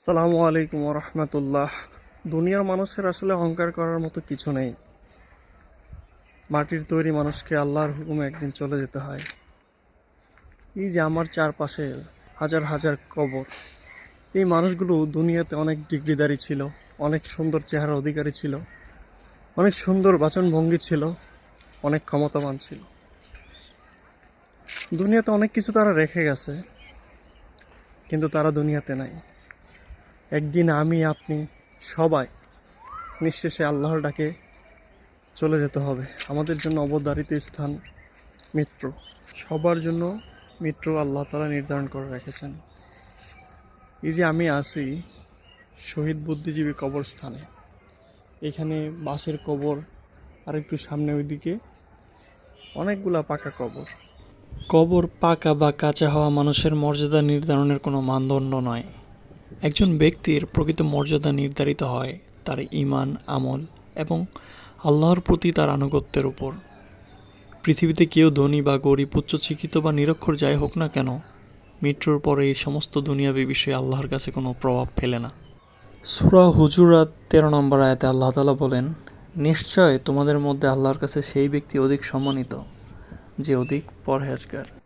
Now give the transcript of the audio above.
সালামু আলাইকুম রহমতুল্লাহ। দুনিয়ার মানুষের আসলে অহংকার করার মতো কিছু নেই। মাটির তৈরি মানুষকে আল্লাহর হুকুমে একদিন চলে যেতে হয়। এই যে আমার চারপাশে হাজার হাজার কবর, এই মানুষগুলো দুনিয়াতে অনেক ডিগ্রিদারি ছিল, অনেক সুন্দর চেহারার অধিকারী ছিল, অনেক সুন্দর বাচনভঙ্গি ছিল, অনেক ক্ষমতাবান ছিল। দুনিয়াতে অনেক কিছু তারা রেখে গেছে, কিন্তু তারা দুনিয়াতে নাই। একদিন আমি, আপনি সবাই নিঃশেষে আল্লাহর ডাকে চলে যেতে হবে। আমাদের জন্য অবদারিত স্থান মিত্র। সবার জন্য মিত্র আল্লাহ তালা নির্ধারণ করে রেখেছেন। এই যে আমি আছি শহীদ বুদ্ধিজীবী কবরস্থানে। এখানে বাঁশের কবর আর একটু সামনে ওইদিকে অনেকগুলা পাকা কবর। কবর পাকা বা কাঁচা হওয়া মানুষের মর্যাদা নির্ধারণের কোনো মানদণ্ড নয়। একজন ব্যক্তির প্রকৃত মর্যাদা নির্ধারিত হয় তার ঈমান, আমল এবং আল্লাহর প্রতি তার আনুগত্যের উপর। পৃথিবীতে কেউ ধনী বা গরিব উচ্চ শিক্ষিত বা নিরক্ষর যাই হোক না কেন, মৃত্যুর পরে এই সমস্ত দুনিয়াবী বিষয়ে আল্লাহর কাছে কোনো প্রভাব ফেলে না। সুরা হুজুরাত তেরো নম্বর আয়াতে আল্লাহ তালা বলেন, নিশ্চয় তোমাদের মধ্যে আল্লাহর কাছে সেই ব্যক্তি অধিক সম্মানিত, যে অধিক পরহেজগার।